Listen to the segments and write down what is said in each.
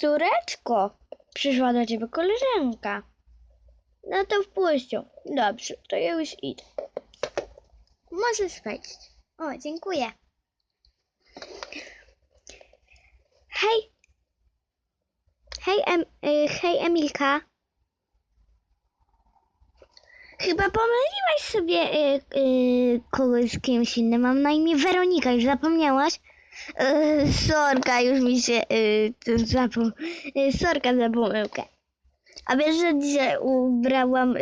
Córeczko, przyszła do ciebie koleżanka. No to wpuść ją. Dobrze, to ja już idę. Możesz wejść. O, dziękuję. Hej. Hej, em, y, hej Emilka. Chyba pomyliłaś sobie y, y, kogoś z kimś innym. Mam na imię Weronika, już zapomniałaś? Y, sorka, już mi się y, tu zapom... Y, sorka za pomyłkę. A wiesz, że dzisiaj ubrałam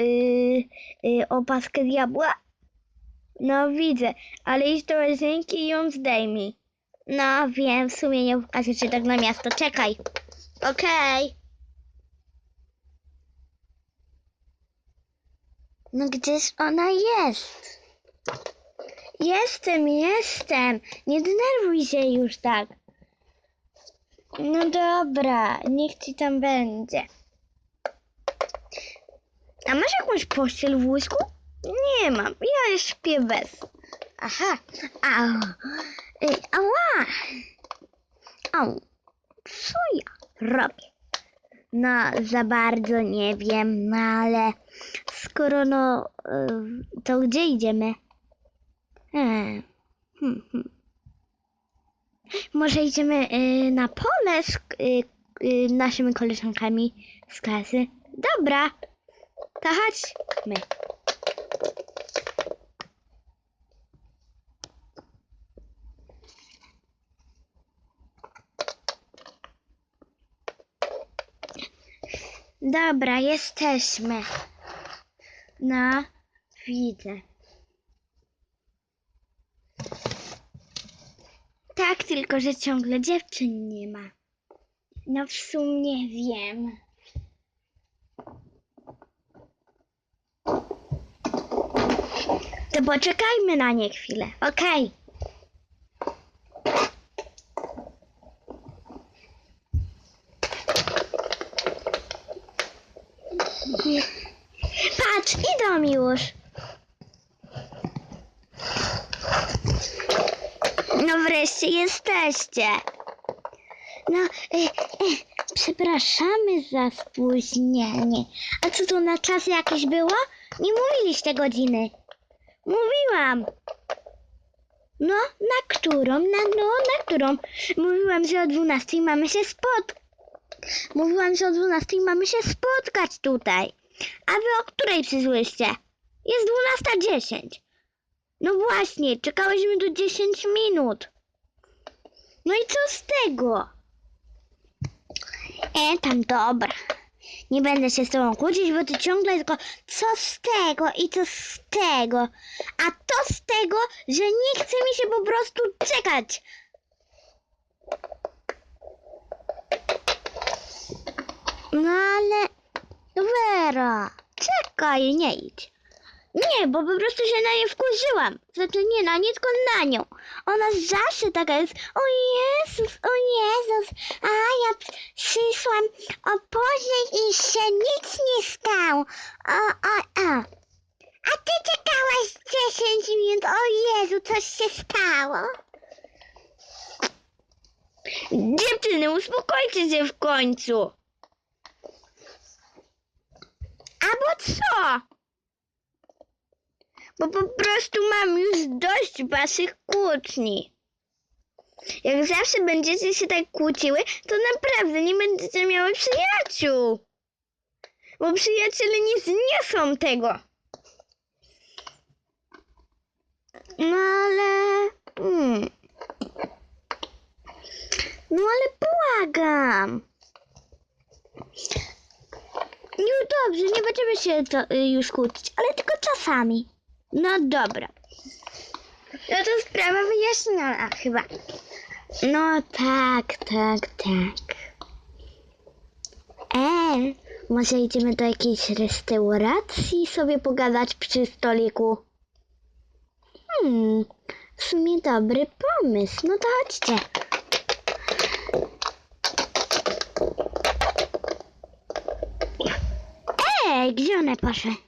opaskę diabła? No widzę, ale idź do łazienki i ją zdejmij. No wiem, w sumie nie pokażę ci tak na miasto. Czekaj. Okej. No gdzież ona jest? Jestem, jestem. Nie denerwuj się już tak. No dobra, niech ci tam będzie. A masz jakąś pościel w łóżku? Nie mam, ja śpię bez. Aha, au. Ej, ała. Au. Co ja robię? No, za bardzo nie wiem, no ale skoro no, y, to gdzie idziemy? Hmm. Hmm, hmm. Może idziemy y, na pole z y, y, naszymi koleżankami z klasy? Dobra, to chodźmy. Dobra, jesteśmy. No, widzę. Tak, tylko że ciągle dziewczyn nie ma. No w sumie wiem. To poczekajmy na nie chwilę, okej? Patrz, idą już. No jesteście. No, e, e, przepraszamy za spóźnienie. A co to na czas jakieś było? Nie mówiliście godziny. Mówiłam. No, na którą? Na, no, na którą? Mówiłam, że o 12 mamy się spotkać. Mówiłam, że o 12 mamy się spotkać tutaj. A wy o której przyszłyście? Jest 12.10. No właśnie, czekałyśmy do 10 minut. No i co z tego? E, tam dobra. Nie będę się z tobą kłócić, bo ty ciągle tylko co z tego i co z tego. A to z tego, że nie chce mi się po prostu czekać. No ale... Wera, czekaj, nie idź. Nie, bo po prostu się na nie wkurzyłam. Znaczy nie na nie, tylko na nią. Ona zawsze taka jest. O Jezus, o Jezus. A ja przyszłam o później i się nic nie stało. O, o, o. A ty czekałaś 10 minut. O Jezu, coś się stało. Dziewczyny, uspokojcie się w końcu. Albo co? Bo po prostu mam już dość waszych kłótni. Jak zawsze będziecie się tak kłóciły, to naprawdę nie będziecie miały przyjaciół. Bo przyjaciele nie zniosą tego. No ale... Hmm. No ale błagam. No dobrze, nie będziemy się to, y, już kłócić, ale tylko czasami. No dobra. No to sprawa wyjaśniona chyba. No tak, tak, tak. E, może idziemy do jakiejś restauracji sobie pogadać przy stoliku? Hmm, w sumie dobry pomysł. No to chodźcie. Ej, gdzie one poszły?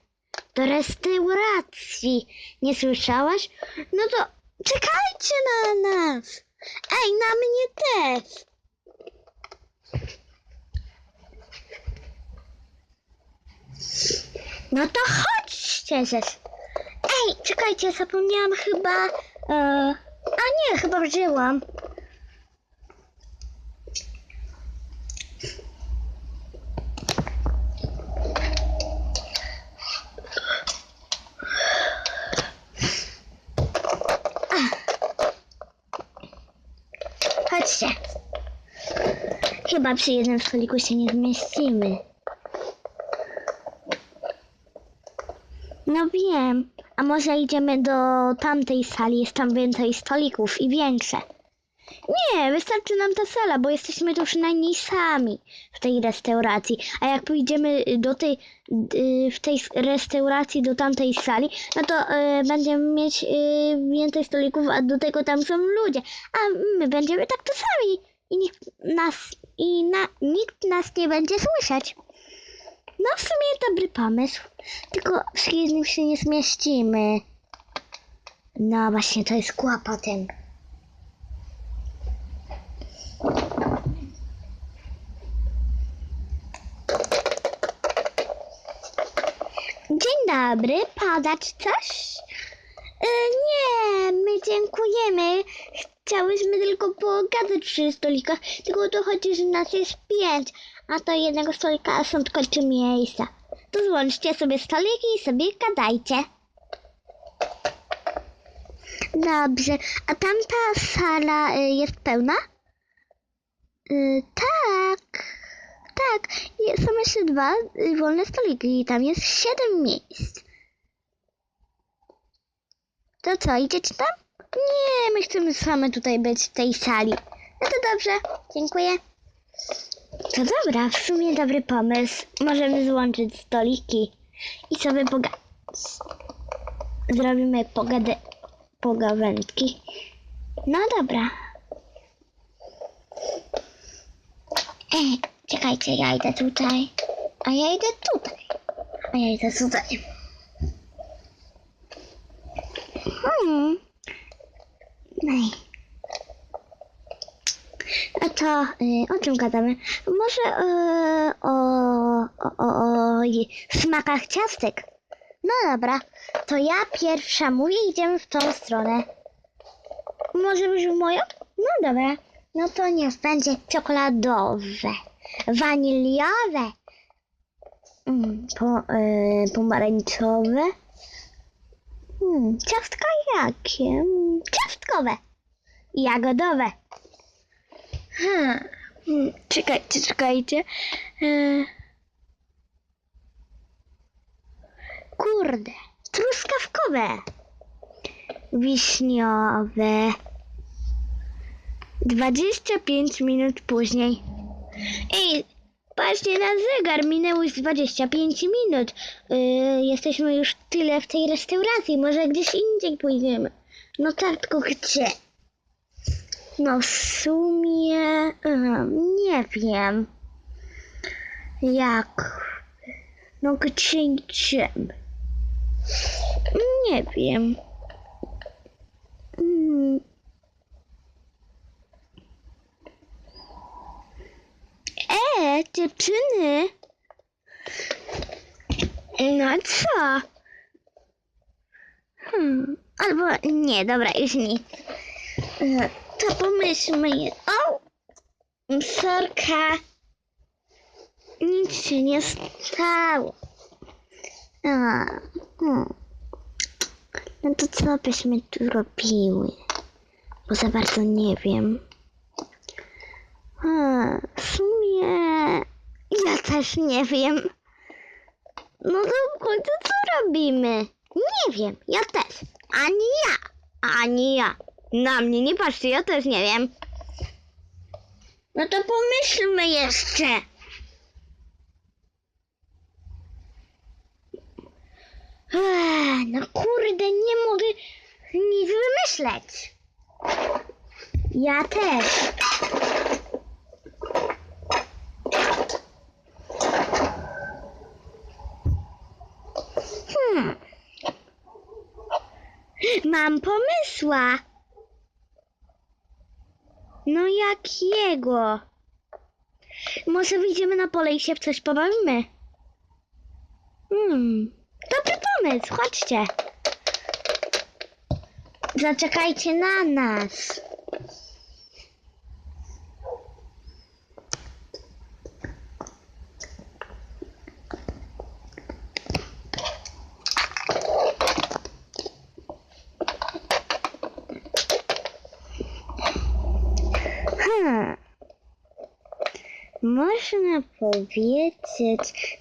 restauracji. Nie słyszałaś? No to czekajcie na nas. Ej, na mnie też. No to chodźcie ze... Ej, czekajcie, zapomniałam chyba... E... A nie, chyba wzięłam. Chyba przy jednym stoliku się nie zmieścimy. No wiem. A może idziemy do tamtej sali, jest tam więcej stolików i większe. Nie, wystarczy nam ta sala, bo jesteśmy tu przynajmniej sami w tej restauracji. A jak pójdziemy do tej, y, w tej restauracji do tamtej sali, no to y, będziemy mieć y, więcej stolików, a do tego tam są ludzie. A my będziemy tak tu sami i nikt nas, i na, nikt nas nie będzie słyszeć. No w sumie dobry pomysł. Tylko w jednym się nie zmieścimy. No właśnie, to jest kłopotem. Dzień dobry, podać coś? E, nie, my dziękujemy. Chciałyśmy tylko pogadać przy stolikach, tylko to chodzi, że nas jest pięć, a to jednego stolika są tylko trzy miejsca. To złączcie sobie stoliki i sobie gadajcie. Dobrze, a tamta sala y, jest pełna? Y, tak, tak. Są jeszcze dwa y, wolne stoliki i tam jest siedem miejsc. To co, idziecie tam? Nie, my chcemy same tutaj być w tej sali. No to dobrze, dziękuję. To dobra, w sumie dobry pomysł. Możemy złączyć stoliki i sobie pogadać. Zrobimy pogadę... pogawędki. No dobra. Ej, czekajcie, ja idę tutaj. A ja idę tutaj. A ja idę tutaj. Hmm. Nej. A to y, o czym gadamy? Może y, o, o, o, o smakach ciastek. No dobra, to ja pierwsza mówię, idziemy w tą stronę. Może być w moją? No dobra, no to niech będzie czekoladowe, waniliowe, mm, po, y, pomarańczowe. Hmm, ciastka jakie? Ciastkowe. Jagodowe. Hmm. hmm, Czekajcie, czekajcie. E... Kurde. Truskawkowe. Wiśniowe. 25 minut później. Ej, patrzcie na zegar, minęło już 25 minut. Yy, jesteśmy już tyle w tej restauracji, może gdzieś indziej pójdziemy. No tak, tylko gdzie? No w sumie em, nie wiem. Jak? No gdzie idziemy? Nie wiem. Mm. E, dziewczyny. No co? Hmm, albo nie, dobra, już nic. E, To pomyślmy. O! Sorka. Nic się nie stało. Hmm. No to co byśmy tu robiły? Bo za bardzo nie wiem. A, w sumie ja też nie wiem. No to w końcu co robimy? Nie wiem, ja też. Ani ja, ani ja. Na mnie nie patrzcie, ja też nie wiem. No to pomyślmy jeszcze. Ech, No kurde, nie mogę nic wymyśleć. Ja też. Hmm. Mam pomysła. No jakiego? Może wyjdziemy na pole i się w coś pobawimy? Hmm, dobry pomysł, chodźcie. Zaczekajcie na nas. Hmm. Można powiedzieć,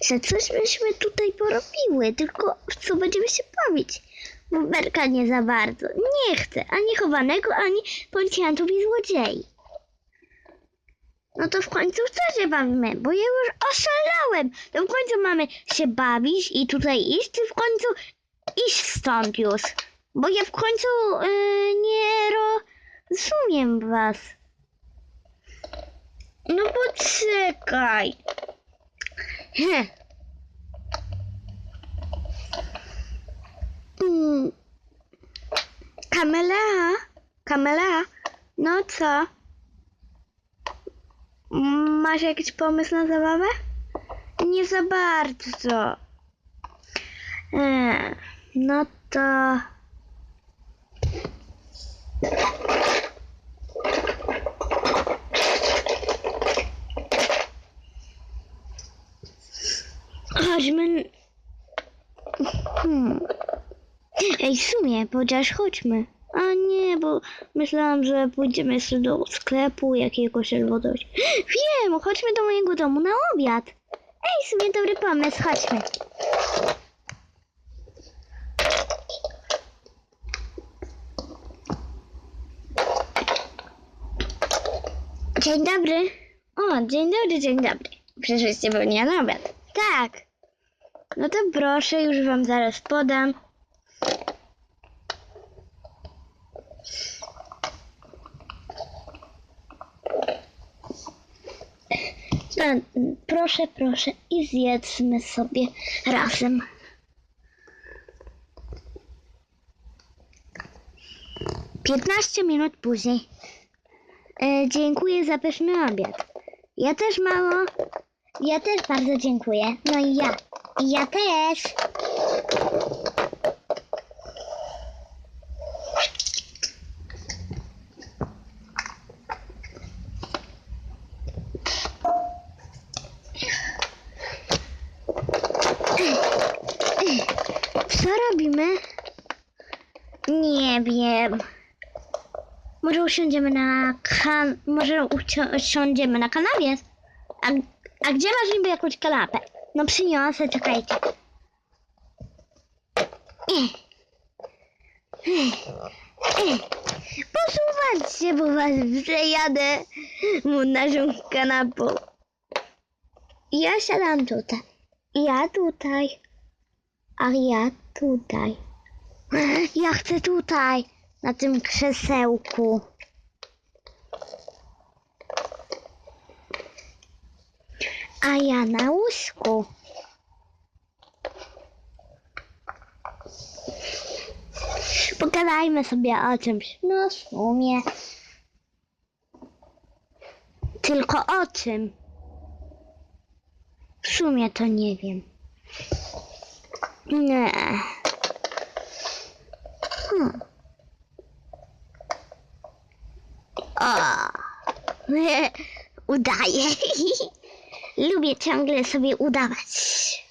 że coś byśmy tutaj porobiły, tylko w co będziemy się bawić? Bo Berka nie za bardzo. Nie chce ani chowanego, ani policjantów i złodziei. No to w końcu co się bawimy? Bo ja już oszalałem. To w końcu mamy się bawić i tutaj iść, czy w końcu iść stąd już? Bo ja w końcu yy, nie rozumiem was. No poczekaj. Heh. Mm. Kamela? Kamela? No co? Masz jakiś pomysł na zabawę? Nie za bardzo. E, no to... Chodźmy. Hmm. Ej, w sumie, powiedziałaś chodźmy. A nie, bo myślałam, że pójdziemy jeszcze do sklepu jakiegoś albo coś. Wiem, chodźmy do mojego domu na obiad. Ej, w sumie dobry pomysł, chodźmy. Dzień dobry. O, dzień dobry, dzień dobry. Przyszłyście pewnie na obiad. Tak. No to proszę, już wam zaraz podam. No, proszę, proszę i zjedzmy sobie razem. Piętnaście minut później. E, dziękuję za pyszny obiad. Ja też, mamo. Ja też bardzo dziękuję. No i ja. I ja też. Co robimy? Nie wiem. Może usiądziemy na kan... Może usiądziemy na kanapie? A, a gdzie masz niby jakąś kanapę? No przyniosę, czekajcie. Posuwacie, bo was przejadę mu naszą kanapą. Ja siadam tutaj. Ja tutaj. A ja tutaj. Ja chcę tutaj, na tym krzesełku. A ja na łóżku. Pogadajmy sobie o czymś. No w sumie. Tylko o czym? W sumie to nie wiem. Nie. Hmm. O. Udaję. Lubię ciągle sobie udawać.